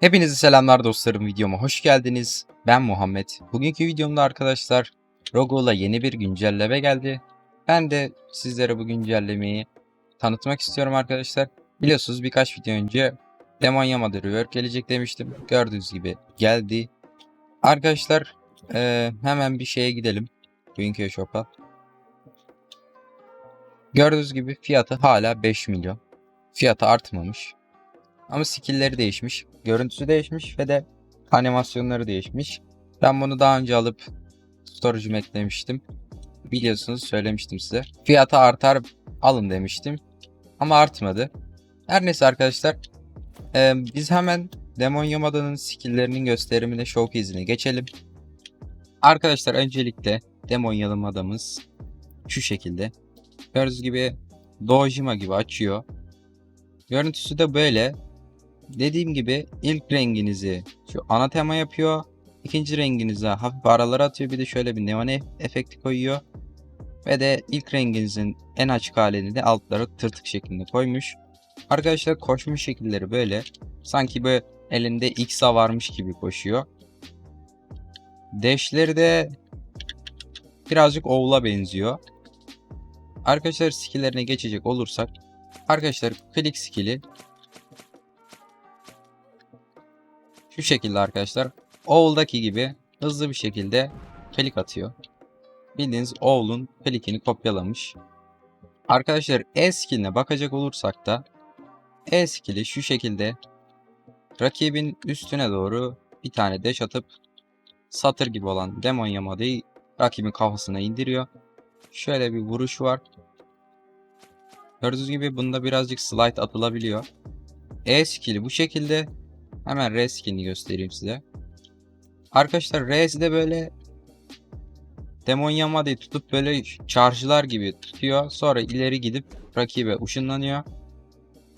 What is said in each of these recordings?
Hepinize selamlar dostlarım videoma hoş geldiniz. Ben Muhammed. Bugünkü videomda arkadaşlar Rogo'la yeni bir güncelleme geldi. Ben de sizlere bu güncellemeyi tanıtmak istiyorum arkadaşlar. Biliyorsunuz birkaç video önce Demon Yamada Rework gelecek demiştim. Gördüğünüz gibi geldi. Arkadaşlar eee, hemen bir şeye gidelim. Bugünkü shop'a. Gördüğünüz gibi fiyatı hala 5 milyon. Fiyatı artmamış. Ama skill'leri değişmiş. Görüntüsü değişmiş ve de animasyonları değişmiş. Ben bunu daha önce alıp storage'ıma eklemiştim. Biliyorsunuz söylemiştim size. Fiyatı artar alın demiştim. Ama artmadı. Her neyse arkadaşlar. eee, biz hemen Demon Yamada'nın skill'lerinin gösterimine showcase'ine geçelim. Arkadaşlar öncelikle Demon Yamada'mız şu şekilde. Gördüğünüz gibi Dojima gibi açıyor. Görüntüsü de böyle. Dediğim gibi ilk renginizi şu ana tema yapıyor. İkinci renginize hafif aralara atıyor. Bir de şöyle bir neon efekti koyuyor. Ve de ilk renginizin en açık halini de altlara tırtık şeklinde koymuş. Arkadaşlar koşma şekilleri böyle. Sanki böyle elinde X'a varmış gibi koşuyor. Dash'leri de birazcık oğula benziyor. Arkadaşlar skill'lerine geçecek olursak. Arkadaşlar click skill'i Şu şekilde arkadaşlar. Oğul'daki gibi hızlı bir şekilde pelik atıyor. Bildiğiniz Oğul'un pelikini kopyalamış. Arkadaşlar E skilline bakacak olursak da E skill'i şu şekilde rakibin üstüne doğru bir tane dash atıp satır gibi olan Demon Yamada'yı rakibin kafasına indiriyor. Şöyle bir vuruş var. Gördüğünüz gibi bunda birazcık slide atılabiliyor. E skill'i bu şekilde Hemen R skinini göstereyim size. Arkadaşlar R'de böyle Demon Yamada'yı tutup böyle charge'lar gibi tutuyor. Sonra ileri gidip rakibe ışınlanıyor.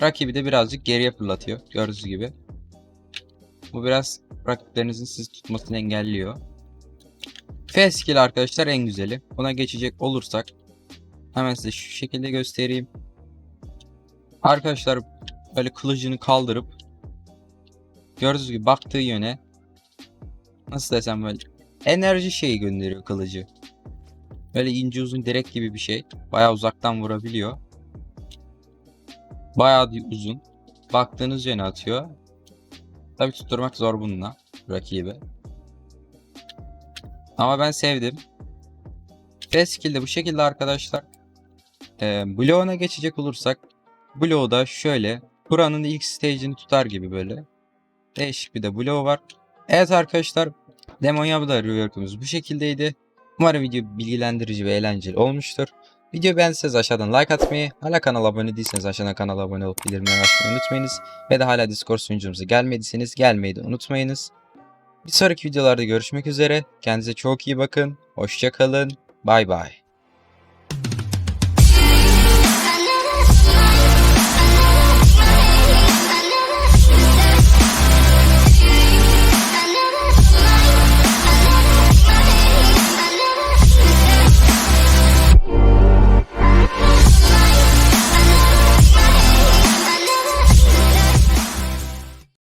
Rakibi de birazcık geriye fırlatıyor. Gördüğünüz gibi. Bu biraz rakiplerinizin sizi tutmasını engelliyor. F skill arkadaşlar en güzeli. Buna geçecek olursak hemen size şu şekilde göstereyim. Arkadaşlar böyle kılıcını kaldırıp Gördüğünüz gibi baktığı yöne nasıl desem böyle enerji şeyi gönderiyor kılıcı. Böyle ince uzun direk gibi bir şey. Bayağı uzaktan vurabiliyor. Bir uzun. Baktığınız yöne atıyor. Tabi tutturmak zor bununla rakibi. Ama ben sevdim. Ve skill de bu şekilde arkadaşlar. Ee, Bloğuna geçecek olursak Bloğu da şöyle Kur'an'ın ilk stage'ini tutar gibi böyle. Değişik bir de bloğu var. Evet arkadaşlar. Demon Yabda rework'umuz bu şekildeydi. Umarım video bilgilendirici ve eğlenceli olmuştur. Video beğendiyseniz aşağıdan like atmayı, hala kanala abone değilseniz aşağıdan kanala abone olup bildirimleri açmayı unutmayınız. Ve de hala Discord sunucumuza gelmediyseniz gelmeyi de unutmayınız. Bir sonraki videolarda görüşmek üzere. Kendinize çok iyi bakın. Hoşçakalın. Bay bay.